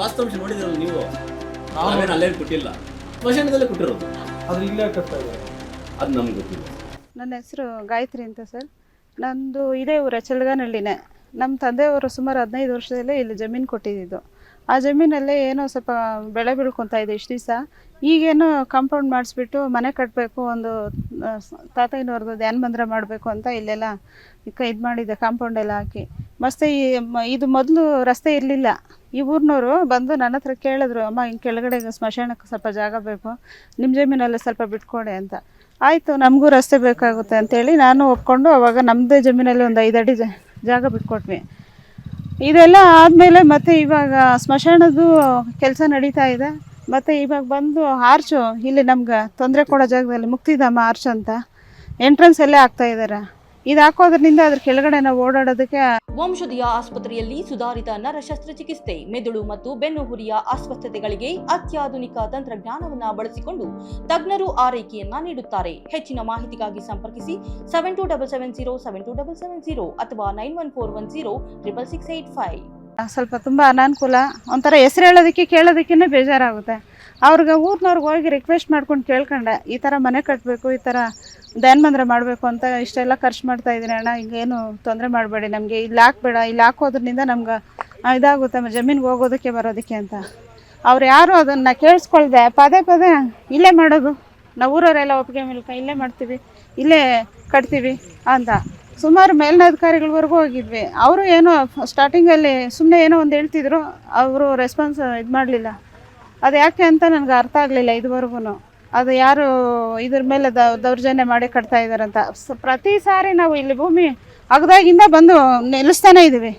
ವಾಸ್ತವಾಂಶ ನೋಡಿದ್ರಲ್ಲ ನೀವು ನಾವೇನು ಅಲ್ಲೇನು ಕೊಟ್ಟಿಲ್ಲ. ಸ್ಮಶಾನದಲ್ಲೇ ಕೊಟ್ಟಿರೋದು. ಆದ್ರೆ ಇಲ್ಲೇ ಕಟ್ತಾ ಇದ್ದಾರೆ ಅದು ನಮ್ಗೆ ಗೊತ್ತಿಲ್ಲ. ನನ್ನ ಹೆಸರು ಗಾಯತ್ರಿ ಅಂತ ಸರ್. ನಂದು ಇದೇ ಊರ ಚಲಗನಹಳ್ಳಿನೇ ನಮ್ಮ ತಂದೆಯವರು ಸುಮಾರು ಹದಿನೈದು ವರ್ಷದಲ್ಲೇ ಇಲ್ಲಿ ಜಮೀನು ಕೊಟ್ಟಿದ್ದು. ಆ ಜಮೀನಲ್ಲೇ ಏನೋ ಸ್ವಲ್ಪ ಬೆಳೆ ಬೆಳ್ಕೊತಾ ಇದೆ ಇಷ್ಟು ದಿವಸ. ಈಗೇನೋ ಕಾಂಪೌಂಡ್ ಮಾಡಿಸ್ಬಿಟ್ಟು ಮನೆ ಕಟ್ಟಬೇಕು ಒಂದು ತಾತಯ್ಯನವ್ರದ್ದು ಧ್ಯಾನ ಮಂದಿರ ಮಾಡಬೇಕು ಅಂತ ಇಲ್ಲೆಲ್ಲ ಇದು ಮಾಡಿದೆ ಕಾಂಪೌಂಡ್ ಎಲ್ಲ ಹಾಕಿ. ಮತ್ತೆ ಈ ಮ- ಇದು ಮೊದಲು ರಸ್ತೆ ಇರಲಿಲ್ಲ. ಈ ಊರಿನವರು ಬಂದು ನನ್ನ ಹತ್ರ ಕೇಳಿದ್ರು, ಅಮ್ಮ ಹಿಂಗೆ ಕೆಳಗಡೆ ಸ್ಮಶಾನಕ್ಕೆ ಸ್ವಲ್ಪ ಜಾಗ ಬೇಕು. ನಿಮ್ಮ ಜಮೀನಲ್ಲಿ ಸ್ವಲ್ಪ ಬಿಟ್ಕೊಡಿ ಅಂತ. ಆಯಿತು, ನಮಗೂ ರಸ್ತೆ ಬೇಕಾಗುತ್ತೆ ಅಂತೇಳಿ ನಾನು ಒಪ್ಕೊಂಡು ಅವಾಗ ನಮ್ಮದೇ ಜಮೀನಲ್ಲಿ ಒಂದು ಐದು ಅಡಿ ಜಾಗ ಬಿಟ್ಕೊಟ್ವಿ. ಇದೆಲ್ಲ ಆದಮೇಲೆ ಮತ್ತೆ ಇವಾಗ ಸ್ಮಶಾನದ್ದು ಕೆಲಸ ನಡೀತಾ ಇದೆ. ಮತ್ತು ಇವಾಗ ಬಂದು ಆರ್ಚು, ಇಲ್ಲಿ ನಮ್ಗೆ ತೊಂದರೆ ಕೊಡೋ ಜಾಗದಲ್ಲಿ ಮುಕ್ತಿಧಾಮ ಆರ್ಚ್ ಅಂತ. ಎಂಟ್ರೆನ್ಸ್ ಎಲ್ಲೇ ಆಗ್ತಾ ಇದು ಹಾಕೋದ್ರಿಂದ ಅದ್ರ ಕೆಳಗಡೆ ನಾವು ಓಡಾಡೋದಕ್ಕೆ ವಂಶದಿಯ ಆಸ್ಪತ್ರೆಯಲ್ಲಿ ಸುಧಾರಿತ ನರ ಶಸ್ತ್ರಚಿಕಿತ್ಸೆ ಮೆದುಳು ಮತ್ತು ಬೆನ್ನುಹುರಿಯ ಅಸ್ವಸ್ಥತೆಗಳಿಗೆ ಅತ್ಯಾಧುನಿಕ ತಂತ್ರಜ್ಞಾನವನ್ನ ಬಳಸಿಕೊಂಡು ತಜ್ಞರು ಆರೈಕೆಯನ್ನ ನೀಡುತ್ತಾರೆ. ಹೆಚ್ಚಿನ ಮಾಹಿತಿಗಾಗಿ ಸಂಪರ್ಕಿಸಿ seven two double seven zero seven two double seven zero ಅಥವಾ nine one four one zero triple six eight five ಸ್ವಲ್ಪ ತುಂಬ ಅನಾನುಕೂಲ. ಒಂಥರ ಹೆಸರು ಹೇಳೋದಕ್ಕೆ ಕೇಳೋದಕ್ಕೇ ಬೇಜಾರಾಗುತ್ತೆ. ಅವ್ರಿಗೆ ಊರಿನವ್ರಿಗೆ ಹೋಗಿ ರಿಕ್ವೆಸ್ಟ್ ಮಾಡ್ಕೊಂಡು ಕೇಳ್ಕೊಂಡೆ ಈ ಥರ ಮನೆ ಕಟ್ಟಬೇಕು ಈ ಥರ ಧ್ಯಾನ ಮಂದಿರ ಮಾಡಬೇಕು ಅಂತ ಇಷ್ಟೆಲ್ಲ ಖರ್ಚು ಮಾಡ್ತಾ ಇದ್ದೀನಿ ಅಣ್ಣ. ಹಿಂಗೇನು ತೊಂದರೆ ಮಾಡಬೇಡಿ ನಮಗೆ. ಇಲ್ಲಿ ಹಾಕ್ಬೇಡ. ಇಲ್ಲಿ ಹಾಕೋದ್ರಿಂದ ನಮ್ಗೆ ಇದಾಗುತ್ತೆ. ಜಮೀನ್ಗೆ ಹೋಗೋದಕ್ಕೆ ಬರೋದಕ್ಕೆ ಅಂತ. ಅವ್ರು ಯಾರು ಅದನ್ನು ಕೇಳಿಸ್ಕೊಳ್ದೆ. ಪದೇ ಪದೇ ಇಲ್ಲೇ ಮಾಡೋದು. ನಾವು ಊರವರೆಲ್ಲ ಒಪ್ಪಿಗೆ ಮೂಲಕ ಇಲ್ಲೇ ಮಾಡ್ತೀವಿ. ಇಲ್ಲೇ ಕಟ್ತೀವಿ ಅಂತ. ಸುಮಾರು ಮೇಲಿನ ಹೋಗಿದ್ವಿ. ಅವರು ಏನೋ ಸ್ಟಾರ್ಟಿಂಗಲ್ಲಿ ಸುಮ್ಮನೆ ಏನೋ ಒಂದು ಹೇಳ್ತಿದ್ರು. ಅವರು ರೆಸ್ಪಾನ್ಸ್ ಇದು ಮಾಡಲಿಲ್ಲ. ಅದು ಯಾಕೆ ಅಂತ ನನಗೆ ಅರ್ಥ ಆಗಲಿಲ್ಲ ಇದುವರೆಗೂ ಅದು ಯಾರು ಇದ್ರ ಮೇಲೆ ದೌ- ದೌರ್ಜನ್ಯ ಮಾಡಿ ಕಟ್ತಾ ಇದ್ದಾರಂತ. ಪ್ರತಿ ಸಾರಿ ನಾವು ಇಲ್ಲಿ ಭೂಮಿ ಅಗದಾಗಿಂದ ಬಂದು ನಿಲ್ಲಿಸ್ತಾನೆ ಇದ್ದೀವಿ.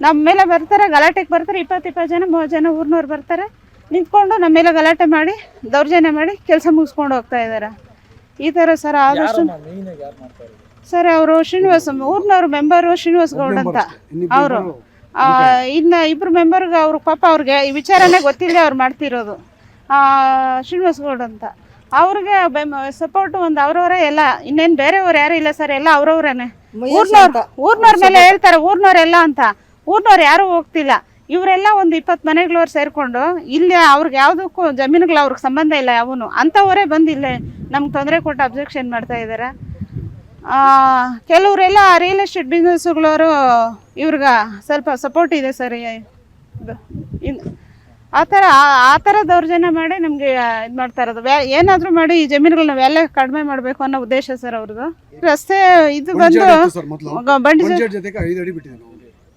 ನಮ್ಮ ಮೇಲೆ ಬರ್ತಾರೆ ಗಲಾಟೆಗೆ ಬರ್ತಾರೆ ಇಪ್ಪತ್ತು ಇಪ್ಪತ್ತು ಜನ ಮೂವತ್ತು ಜನ ಊರಿನವ್ರು ಬರ್ತಾರೆ. ನಿಂತ್ಕೊಂಡು ನಮ್ಮ ಮೇಲೆ ಗಲಾಟೆ ಮಾಡಿ ದೌರ್ಜನ್ಯ ಮಾಡಿ ಕೆಲಸ ಮುಗಿಸ್ಕೊಂಡು ಹೋಗ್ತಾ ಇದ್ದಾರೆ. ಈ ಥರ ಸರ್ ಆದಷ್ಟು ಸರ್ ಅವರು ಶ್ರೀನಿವಾಸ್ ಊರಿನವ್ರ ಮೆಂಬರು ಶ್ರೀನಿವಾಸ್ ಗೌಡ್ ಅಂತ. ಅವರು. ಇನ್ನ ಇಬ್ಬರು ಮೆಂಬರ್ಗೆ ಅವ್ರ ಪಾಪ ಅವ್ರಿಗೆ ಈ ವಿಚಾರನೇ ಗೊತ್ತಿಲ್ಲದೆ ಅವ್ರು ಮಾಡ್ತಿರೋದು. ಆ, ಶ್ರೀನಿವಾಸ್ ಗೌಡ್ ಅಂತ. ಅವ್ರಿಗೆ ಸಪೋರ್ಟ್ ಒಂದು ಅವ್ರವರೇ ಎಲ್ಲ ಇನ್ನೇನು ಬೇರೆಯವ್ರು ಯಾರು ಇಲ್ಲ ಸರ್ ಎಲ್ಲ ಅವ್ರವ್ರೇನೆ. ಊರ್ನವ್ರು ಊರ್ನವ್ರ ಮೇಲೆ ಹೇಳ್ತಾರೆ ಊರ್ನವ್ರೆಲ್ಲ ಅಂತ. ಊರ್ನವ್ರು ಯಾರು ಹೋಗ್ತಿಲ್ಲ. ಇವರೆಲ್ಲ ಒಂದು ಇಪ್ಪತ್ತು ಮನೆಗಳವ್ರು ಸೇರಿಕೊಂಡು ಇಲ್ಲಿ ಅವ್ರಿಗೆ ಯಾವುದಕ್ಕೂ ಜಮೀನುಗಳು ಅವ್ರಿಗೆ ಸಂಬಂಧ ಇಲ್ಲ ಯಾವನು. ಅಂಥವರೇ ಬಂದು ಇಲ್ಲೇ ನಮ್ಗೆ ತೊಂದರೆ ಕೊಟ್ಟು ಅಬ್ಜೆಕ್ಷನ್ ಮಾಡ್ತಾ ಇದ್ದಾರೆ ಕೆಲವರೆಲ್ಲ ರಿಯಲ್ ಎಸ್ಟೇಟ್ ಬಿಸ್ನೆಸ್ಗಳವರು ಇವ್ರಿಗೆ ಸ್ವಲ್ಪ ಸಪೋರ್ಟ್ ಇದೆ ಸರ್ ಇನ್ ಆ ಥರ ಆ- ಆ ಥರ ದೌರ್ಜನ್ಯ ಮಾಡಿ ನಮಗೆ ಇದು ಮಾಡ್ತಾ ಇರೋದು. ವ್ಯಾ ಏನಾದರೂ ಮಾಡಿ ಈ ಜಮೀನುಗಳನ್ನ ವ್ಯಾಲ್ಯೂ ಕಡಿಮೆ ಮಾಡಬೇಕು ಅನ್ನೋ ಉದ್ದೇಶ ಸರ್ ಅವ್ರದ್ದು. ರಸ್ತೆ ಇದು ಬಂದು ಬಂಡಿ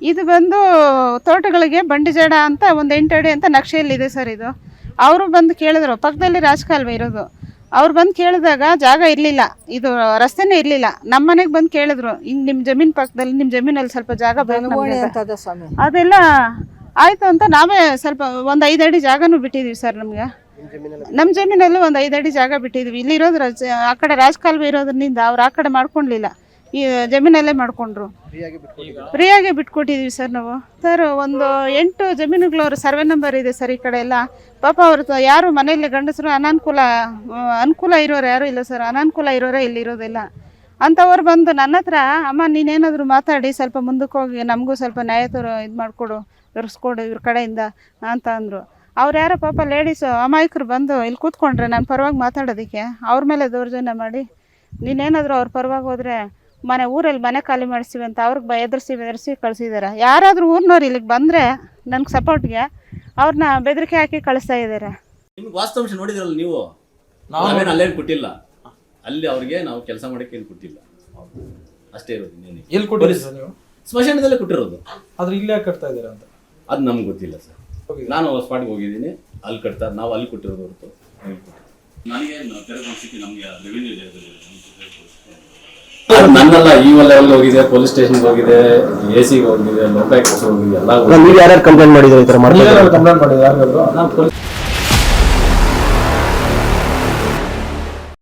ಇದು ಬಂದು ತೋಟಗಳಿಗೆ ಬಂಡಿ ಜಡ ಅಂತ ಒಂದು ಎಂಟು ಅಡಿ ಅಂತ ನಕ್ಷೆಯಲ್ಲಿದೆ ಸರ್ ಇದು. ಅವರು ಬಂದು ಕೇಳಿದ್ರು ಪಕ್ಕದಲ್ಲಿ ರಾಜಕಾಲುವೆ ಇರೋದು. ಅವ್ರು ಬಂದು ಕೇಳಿದಾಗ ಜಾಗ ಇರಲಿಲ್ಲ ಇದು ರಸ್ತೆನೇ ಇರಲಿಲ್ಲ. ನಮ್ಮ ಮನೆಗೆ ಬಂದು ಕೇಳಿದ್ರು ಹಿಂಗೆ ನಿಮ್ಮ ಜಮೀನು ಪಕ್ಕದಲ್ಲಿ ನಿಮ್ಮ ಜಮೀನಲ್ಲಿ ಸ್ವಲ್ಪ ಜಾಗ ಬೇಕು. ಅದೆಲ್ಲ ಆಯಿತು ಅಂತ ನಾವೇ ಸ್ವಲ್ಪ ಒಂದು ಐದು ಅಡಿ ಜಾಗನೂ ಬಿಟ್ಟಿದ್ದೀವಿ ಸರ್ ನಮಗೆ. ನಮ್ಮ ಜಮೀನಲ್ಲಿ ಒಂದು ಐದು ಅಡಿ ಜಾಗ ಬಿಟ್ಟಿದ್ವಿ. ಇಲ್ಲಿರೋದು ರಾಜ ಆ ಕಡೆ ರಾಜಕಾಲುವೆ ಇರೋದ್ರಿಂದ ಅವ್ರು ಆ ಕಡೆ ಮಾಡ್ಕೊಳ್ಲಿಲ್ಲ ಈ ಜಮೀನಲ್ಲೇ ಮಾಡ್ಕೊಂಡ್ರು. ಫ್ರೀಯಾಗಿ ಬಿಟ್ಕೊಟ್ಟಿದೀವಿ ಸರ್ ನಾವು. ಸರ್, ಒಂದು ಎಂಟು ಜಮೀನುಗಳವ್ರ ಸರ್ವೆ ನಂಬರ್ ಇದೆ ಸರ್ ಈ ಕಡೆ ಎಲ್ಲ. ಪಾಪ ಅವ್ರ ಯಾರು ಮನೆಯಲ್ಲಿ ಗಂಡಸರು ಅನಾನುಕೂಲ, ಅನುಕೂಲ ಇರೋರು ಯಾರು ಇಲ್ಲ ಸರ್. ಅನಾನುಕೂಲ ಇರೋರೇ ಇಲ್ಲಿರೋದಿಲ್ಲ ಅಂಥವ್ರು ಬಂದು ನನ್ನ ಹತ್ರ ಅಮ್ಮ ನೀನೇನಾದರೂ ಮಾತಾಡಿ, ಸ್ವಲ್ಪ ಮುಂದಕ್ಕೆ ಹೋಗಿ ನಮಗೂ ಸ್ವಲ್ಪ ನ್ಯಾಯ ಇದು ಮಾಡಿಕೊಡು. ದೊರಸ್ಕೊಡು ಇವ್ರ ಕಡೆಯಿಂದ ಅಂತ ಅಂದರು. ಅವ್ರು ಯಾರೋ ಪಾಪ ಲೇಡೀಸು ಅಮಾಯಕರು ಬಂದು ಇಲ್ಲಿ ಕೂತ್ಕೊಂಡ್ರೆ ನಾನು ಪರವಾಗಿ ಮಾತಾಡೋದಕ್ಕೆ ಅವ್ರ ಮೇಲೆ ದೌರ್ಜನ್ಯ ಮಾಡಿ ನೀನೇನಾದರೂ ಅವ್ರ ಪರವಾಗಿ ಹೋದರೆ ಮನೆ ಊರಲ್ಲಿ ಮನೆ ಖಾಲಿ ಮಾಡಿಸ್ತೀವಿ ಅಂತ ಅವ್ರಿಗೆ ಬ ಎದುರಿಸಿ ಬೆದರಿಸಿ ಕಳಿಸಿದ್ದಾರೆ ಯಾರಾದರೂ ಊರಿನವ್ರು ಇಲ್ಲಿಗೆ ಬಂದರೆ ನನಗೆ ಸಪೋರ್ಟ್ಗೆ ಅವ್ರನ್ನ ಬೆದರಿಕೆ ಹಾಕಿ ಕಳಿಸ್ತಾ ಇದ್ದಾರೆ ನಿಮ್ಗೆ ವಾಸ್ತವಾಂಶ ನೋಡಿದ್ರಲ್ಲ ನೀವು? ನಾವು ನಾವೇನು ಅಲ್ಲೇನು ಕೊಟ್ಟಿಲ್ಲ. ಅಲ್ಲಿ ಅವ್ರಿಗೆ ನಾವು ಕೆಲಸ ಮಾಡೋಕ್ಕೆ ಏನು ಕೊಟ್ಟಿಲ್ಲ. ಅಷ್ಟೇ ಇರೋದು ಇನ್ನೇನಿಲ್ಲ. ಎಲ್ಲಿ ಕೊಟ್ಟಿದ್ದೀರಿ ಸರ್ ನೀವು? ಸ್ಮಶಾನದಲ್ಲೇ ಕೊಟ್ಟಿರೋದು. ಆದ್ರೆ ಇಲ್ಲೇ ಕಟ್ತಾ ಇದ್ದಾರೆ ಅಂತ. ಅದು ನಮ್ಗೆ ಗೊತ್ತಿಲ್ಲ ಸರ್. ಓಕೆ ನಾನು ಸ್ಪಾಟ್ಗೆ ಹೋಗಿದ್ದೀನಿ ಅಲ್ಲಿ ಕಟ್ತಾರೆ ನಾವು ಅಲ್ಲಿ ಕೊಟ್ಟಿರೋದು ಹೊರತು. ನನಗೆ ತೆರೆ ನಮಗೆ ರೆವಿನ್ಯೂ ನನ್ನಲ್ಲ ಈ ಲೆವೆಲ್ ಹೋಗಿದೆ ಪೊಲೀಸ್ ಸ್ಟೇಷನ್ಗೆ ಹೋಗಿದೆ ಎ ಸಿಗೆ ಹೋಗಿದೆ ಲೋಕಾಯುಕ್ತ ಹೋಗಿದೆ ಎಲ್ಲ ಹೋಗಿದೆ. ನೀವು ಯಾರ್ಯಾರು ಕಂಪ್ಲೇಂಟ್ ಮಾಡಿದ್ರು ಈ ಥರ ಕಂಪ್ಲೇಂಟ್ ಮಾಡಿದ್ರೆ ಯಾರು ನಾನು ಪೊಲೀಸ್